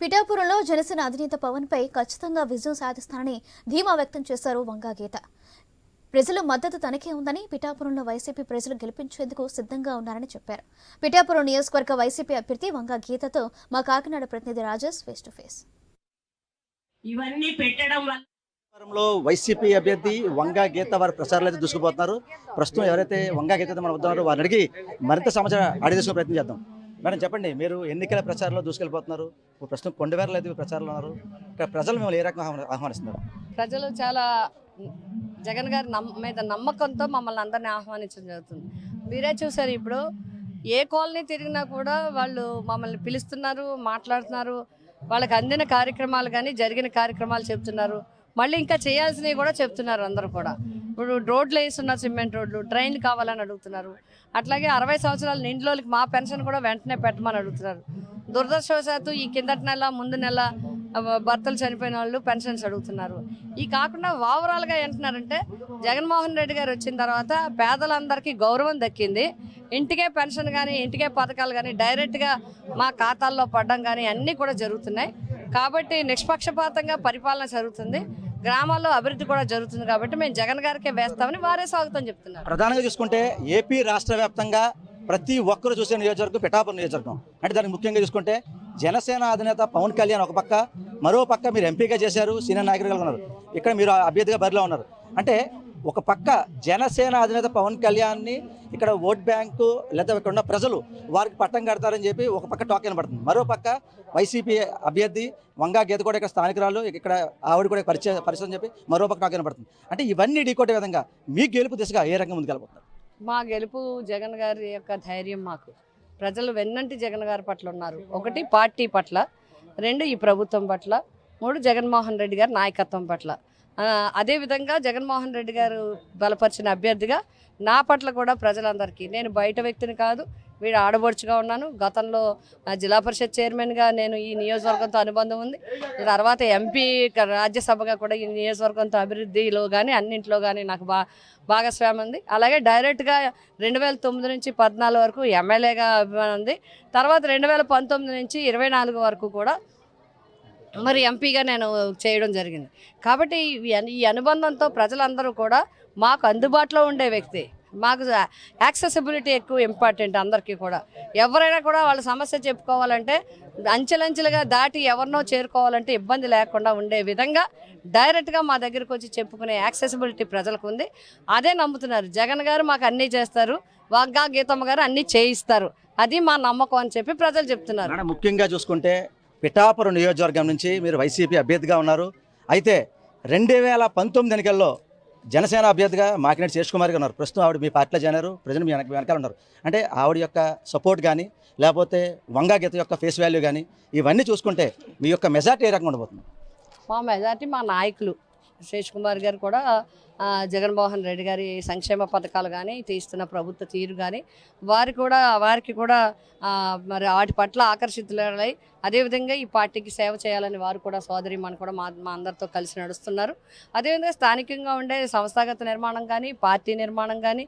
పిఠాపురంలో జనసేన అధినేత పవన్ పై ఖచ్చితంగా విజయం సాధిస్తానని ధీమా వ్యక్తం చేశారు వంగా గీత ప్రజల మద్దతు తనకే ఉందని పిఠాపురంలో వైసీపీ ప్రజలు గెలిపించేందుకు సిద్ధంగా ఉన్నారని చెప్పారు. పిఠాపురం నియోజకవర్గ వైసీపీ అభ్యర్థి వంగా గీతతో మా కాకినాడ ప్రతినిధి రాజేష్ ఫేస్ టు ఫేస్ ఇవన్నీ పెట్టడం వల్ల వైసీపీ అభ్యర్థి వంగా గీత వారి ప్రచారాలు అయితే దూసుకుపోతున్నారు. ప్రస్తుతం ఎవరైతే వంగా గీత మనం వస్తున్నారో వారిని అడిగి మరింత సమాచారం అడిగి తీసుకునే ప్రయత్నం చేద్దాం. మేడం చెప్పండి మీరు ఎన్నికల ప్రచారంలో దూసుకెళ్ళిపోతున్నారు. ఇప్పుడు ప్రస్తుతం కొండవేరలో అయితే ప్రచారంలో ఉన్నారు. ఇక్కడ ప్రజలు మిమ్మల్ని ఏ రకంగా ఆహ్వానిస్తున్నారు? ప్రజలు చాలా జగన్ గారి నమ్మ మీద నమ్మకంతో మమ్మల్ని అందరినీ ఆహ్వానించడం జరుగుతుంది. మీరే చూసారు ఇప్పుడు ఏ కాలనీ తిరిగినా కూడా వాళ్ళు మమ్మల్ని పిలుస్తున్నారు మాట్లాడుతున్నారు. వాళ్ళకి అందిన కార్యక్రమాలు కానీ జరిగిన కార్యక్రమాలు చెప్తున్నారు. మళ్ళీ ఇంకా చేయాల్సినవి కూడా చెప్తున్నారు అందరూ కూడా. ఇప్పుడు రోడ్లు వేస్తున్నారు సిమెంట్ రోడ్లు ట్రైన్ కావాలని అడుగుతున్నారు. అట్లాగే అరవై సంవత్సరాలు నిండులోకి మా పెన్షన్ కూడా వెంటనే పెట్టమని అడుగుతున్నారు. దురదృష్టవశాత్తు ఈ కిందటి నెల ముందు నెల భర్తలు చనిపోయిన వాళ్ళు పెన్షన్స్ అడుగుతున్నారు. ఈ కాకుండా ఓవరాల్గా ఏంటున్నారంటే జగన్మోహన్ రెడ్డి గారు వచ్చిన తర్వాత పేదలందరికీ గౌరవం దక్కింది. ఇంటికే పెన్షన్ కానీ ఇంటికే పథకాలు కానీ డైరెక్ట్గా మా ఖాతాల్లో పడడం కానీ అన్నీ కూడా జరుగుతున్నాయి. కాబట్టి నిష్పక్షపాతంగా పరిపాలన జరుగుతుంది. గ్రామాల్లో అభివృద్ధి కూడా జరుగుతుంది కాబట్టి మేము జగన్ గారికే వేస్తామని వారే స్వాగతం చెప్తున్నారు. ప్రధానంగా చూసుకుంటే ఏపీ రాష్ట్ర వ్యాప్తంగా ప్రతి ఒక్కరు చూసే నియోజకవర్గం పిఠాపురం నియోజకవర్గం. అంటే దానికి ముఖ్యంగా చూసుకుంటే జనసేన అధినేత పవన్ కళ్యాణ్ ఒక పక్క మరో పక్క మీరు ఎంపీగా చేశారు సీనియర్ నాయకులుగా ఉన్నారు. ఇక్కడ మీరు అభ్యర్థిగా బరిలో ఉన్నారు. అంటే ఒక పక్క జనసేన అధినేత పవన్ కళ్యాణ్ని ఇక్కడ ఓట్ బ్యాంకు లేదా ఇక్కడ ఉన్న ప్రజలు వారికి పట్టం కడతారని చెప్పి ఒక పక్క టాక్ వినబడుతుంది. మరో పక్క వైసీపీ అభ్యర్థి వంగా గీత కూడా ఇక్కడ స్థానికురాలు ఇక్కడ ఆవిడ కూడా పరిచయ పరిచయం చెప్పి మరో పక్క టాక్ వినబడుతుంది. అంటే ఇవన్నీ ఢీకొట్టే విధంగా మీ గెలుపు దిశగా ఏ రంగం ముందుకెళ్ళబోతున్నారు మా గెలుపు జగన్ గారి యొక్క ధైర్యం మాకు. ప్రజలు వెన్నంటి జగన్ గారి పట్ల ఉన్నారు. ఒకటి పార్టీ పట్ల రెండు ఈ ప్రభుత్వం పట్ల మూడు జగన్మోహన్ రెడ్డి గారి నాయకత్వం పట్ల. అదేవిధంగా జగన్మోహన్ రెడ్డి గారు బలపరిచిన అభ్యర్థిగా నా పట్ల కూడా ప్రజలందరికీ నేను బయట వ్యక్తిని కాదు వీడు ఆడబడుచుగా ఉన్నాను. గతంలో జిల్లా పరిషత్ చైర్మన్గా నేను ఈ నియోజకవర్గంతో అనుబంధం ఉంది. తర్వాత ఎంపీ రాజ్యసభగా కూడా ఈ నియోజకవర్గంతో అభివృద్ధిలో కానీ అన్నింటిలో కానీ నాకు బా భాగస్వామ్యం ఉంది. అలాగే డైరెక్ట్గా రెండు వేల తొమ్మిది నుంచి పద్నాలుగు వరకు ఎమ్మెల్యేగా అభిమానం ఉంది. తర్వాత రెండు వేల పంతొమ్మిది నుంచి ఇరవై నాలుగు వరకు కూడా మరి ఎంపీగా నేను చేయడం జరిగింది. కాబట్టి ఈ అనుబంధంతో ప్రజలందరూ కూడా మాకు అందుబాటులో ఉండే వ్యక్తి. మాకు యాక్సెసిబిలిటీ ఎక్కువ ఇంపార్టెంట్ అందరికీ కూడా. ఎవరైనా కూడా వాళ్ళ సమస్య చెప్పుకోవాలంటే అంచెలంచెలుగా దాటి ఎవరినో చేరుకోవాలంటే ఇబ్బంది లేకుండా ఉండే విధంగా డైరెక్ట్గా మా దగ్గరకు వచ్చి చెప్పుకునే యాక్సెసిబిలిటీ ప్రజలకు ఉంది. అదే నమ్ముతున్నారు. జగన్ గారు మాకు అన్నీ చేస్తారు. వాగ్గా గీతమ్మ గారు అన్నీ చేయిస్తారు. అది మా నమ్మకం అని చెప్పి ప్రజలు చెప్తున్నారు. ముఖ్యంగా చూసుకుంటే పిఠాపురం నియోజకవర్గం నుంచి మీరు వైసీపీ అభ్యర్థిగా ఉన్నారు. అయితే రెండు వేల పంతొమ్మిది ఎన్నికల్లో జనసేన అభ్యర్థిగా మాకినేటి శేష్ కుమార్ గారు ఉన్నారు. ప్రస్తుతం ఆవిడ మీ పార్టీలో చేరారు ప్రజలు మీ వెనక వెనకాల ఉన్నారు. అంటే ఆవిడ యొక్క సపోర్ట్ కానీ లేకపోతే వంగా గీత యొక్క ఫేస్ వాల్యూ కానీ ఇవన్నీ చూసుకుంటే మీ యొక్క మెజార్టీ ఏ రకంగా ఉండబోతుంది? మా మెజార్టీ మా నాయకులు. శేష్ కుమార్ గారు కూడా జగన్మోహన్ రెడ్డి గారి సంక్షేమ పథకాలు కానీ తీస్తున్న ప్రభుత్వ తీరు కానీ వారి కూడా వారికి కూడా మరి వాటి పట్ల ఆకర్షితులై అదేవిధంగా ఈ పార్టీకి సేవ చేయాలని వారు కూడా సోదరి మన కూడా మా మా అందరితో కలిసి నడుస్తున్నారు. అదేవిధంగా స్థానికంగా ఉండే సంస్థాగత నిర్మాణం కానీ పార్టీ నిర్మాణం కానీ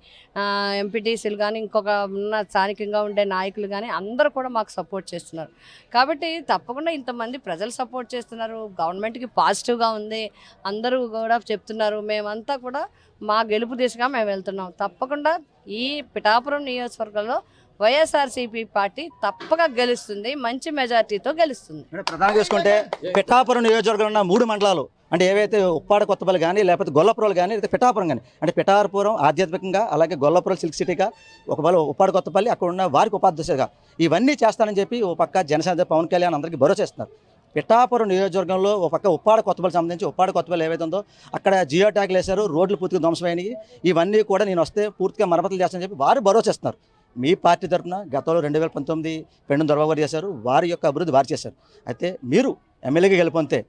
ఎంపీటీసీలు కానీ ఇంకొక ఉన్న స్థానికంగా ఉండే నాయకులు కానీ అందరూ కూడా మాకు సపోర్ట్ చేస్తున్నారు. కాబట్టి తప్పకుండా ఇంతమంది ప్రజలు సపోర్ట్ చేస్తున్నారు. గవర్నమెంట్కి పాజిటివ్గా ఉంది. అందరూ కూడా చెప్తున్నారు. మేమంతా కూడా మా గెలుపు దిశగా మేము వెళ్తున్నాం. తప్పకుండా ఈ పిఠాపురం నియోజకవర్గంలో వైఎస్ఆర్సీపీ పార్టీ తప్పక గెలుస్తుంది మంచి మెజార్టీతో గెలుస్తుంది. ప్రధానం చేసుకుంటే పిఠాపురం నియోజకవర్గంలో ఉన్న మూడు మండలాలు అంటే ఏవైతే ఉప్పాడ కొత్తపల్లి కానీ లేకపోతే గొల్లపురం కానీ లేదా పిఠాపురం కానీ అంటే పిఠాపురం ఆధ్యాత్మికంగా అలాగే గొల్లపురం సిల్క్ సిటీగా ఒకవేళ ఉప్పాడ కొత్తపల్లి అక్కడ ఉన్న వారికి ఉపాధ్యక్షగా ఇవన్నీ చేస్తానని చెప్పి ఓ పక్క జనసేన పవన్ కళ్యాణ్ అందరికీ భరోసా ఇస్తున్నారు. పిఠాపురం నియోజకవర్గంలో ఒక పక్క ఉప్పాడ కొత్తపల్లి సంబంధించి ఉప్పాడ కొత్తపల్లి ఏవైతే ఉందో అక్కడ జియో ట్యాగ్లు వేశారు రోడ్లు పూర్తిగా ధ్వంసమైనవి ఇవన్నీ కూడా నేను వస్తే పూర్తిగా మరమ్మతులు చేస్తానని చెప్పి వారు భరోసా ఇస్తున్నారు మీ పార్టీ తరఫున గతంలో రెండు వేల పంతొమ్మిది పెండు దొరబాబు చేశారు వారి యొక్క అభివృద్ధి వారు చేశారు. అయితే మీరు ఎమ్మెల్యేగా గెలుపొంతే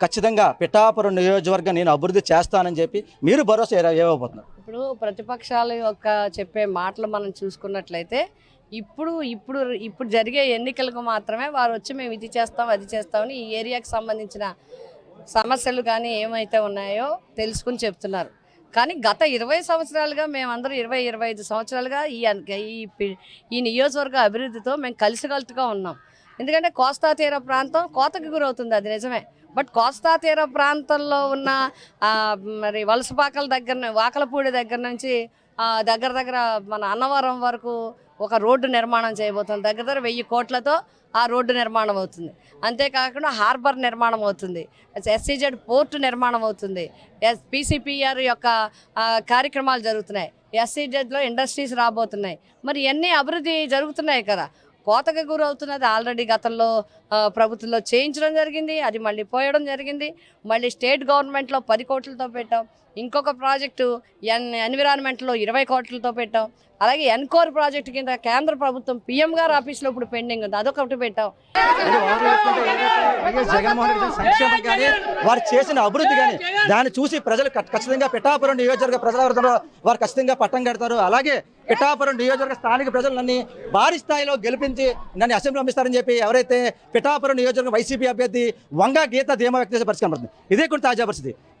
ఖచ్చితంగా పిఠాపురం నియోజకవర్గం నేను అభివృద్ధి చేస్తానని చెప్పి మీరు భరోసా ఏ- ఇవ్వబోతున్నారు ఇప్పుడు ప్రతిపక్షాల యొక్క చెప్పే మాటలు మనం చూసుకున్నట్లయితే ఇప్పుడు ఇప్పుడు ఇప్పుడు జరిగే ఎన్నికలకు మాత్రమే వారు వచ్చి మేము ఇది చేస్తాం అది చేస్తామని ఈ ఏరియాకి సంబంధించిన సమస్యలు కానీ ఏమైతే ఉన్నాయో తెలుసుకుని చెప్తున్నారు. కానీ గత ఇరవై సంవత్సరాలుగా మేమందరం ఇరవై ఇరవై ఐదు సంవత్సరాలుగా ఈ ఈ ఈ నియోజకవర్గ అభివృద్ధితో మేము కలిసికట్టుగా ఉన్నాం. ఎందుకంటే కోస్తా తీర ప్రాంతం కోతకు గురవుతుంది అది నిజమే. బట్ కోస్తా తీర ప్రాంతంలో ఉన్న మరి వలసపాకల దగ్గర వాకలపూడి దగ్గర నుంచి దగ్గర దగ్గర మన అన్నవరం వరకు ఒక రోడ్డు నిర్మాణం చేయబోతుంది. దగ్గర దగ్గర వెయ్యి కోట్లతో ఆ రోడ్డు నిర్మాణం అవుతుంది. అంతేకాకుండా హార్బర్ నిర్మాణం అవుతుంది. ఎస్సీజెడ్ పోర్టు నిర్మాణం అవుతుంది. ఎస్ పీసీపీఆర్ యొక్క కార్యక్రమాలు జరుగుతున్నాయి. ఎస్సీజెడ్లో ఇండస్ట్రీస్ రాబోతున్నాయి. మరి ఇవన్నీ అభివృద్ధి జరుగుతున్నాయి కదా? కోతకు గురవుతున్నది ఆల్రెడీ గతంలో ప్రభుత్వంలో చేయించడం జరిగింది అది మళ్ళీ పోయడం జరిగింది. మళ్ళీ స్టేట్ గవర్నమెంట్లో పది కోట్లతో పెట్టాం. ఇంకొక ప్రాజెక్టు ఎన్ ఎన్విరాన్మెంట్లో ఇరవై కోట్లతో పెట్టాం. అలాగే ఎన్కోర్ ప్రాజెక్టు కింద కేంద్ర ప్రభుత్వం పిఎం గారు ఆఫీస్లో ఇప్పుడు పెండింగ్ ఉంది. అదొకటి పెట్టాం. కానీ వారు చేసిన అభివృద్ధి కానీ దాన్ని చూసి ప్రజలు ఖచ్చితంగా పిఠాపురం నియోజకవర్గ ప్రజల వారు ఖచ్చితంగా పట్టం కడతారు. అలాగే పిఠాపురం నియోజకవర్గ స్థానిక ప్రజలు నన్ను భారీ స్థాయిలో గెలిపించి నన్ను అసెంబ్లీ పంపిస్తారని చెప్పి ఎవరైతే పిఠాపురం నియోజకవర్గం వైసీపీ అభ్యర్థి వంగ గీత ధీమా వ్యక్తం చేసే పరిస్థితి కనబడుతుంది. ఇదే కూడా తాజా పరిస్థితి.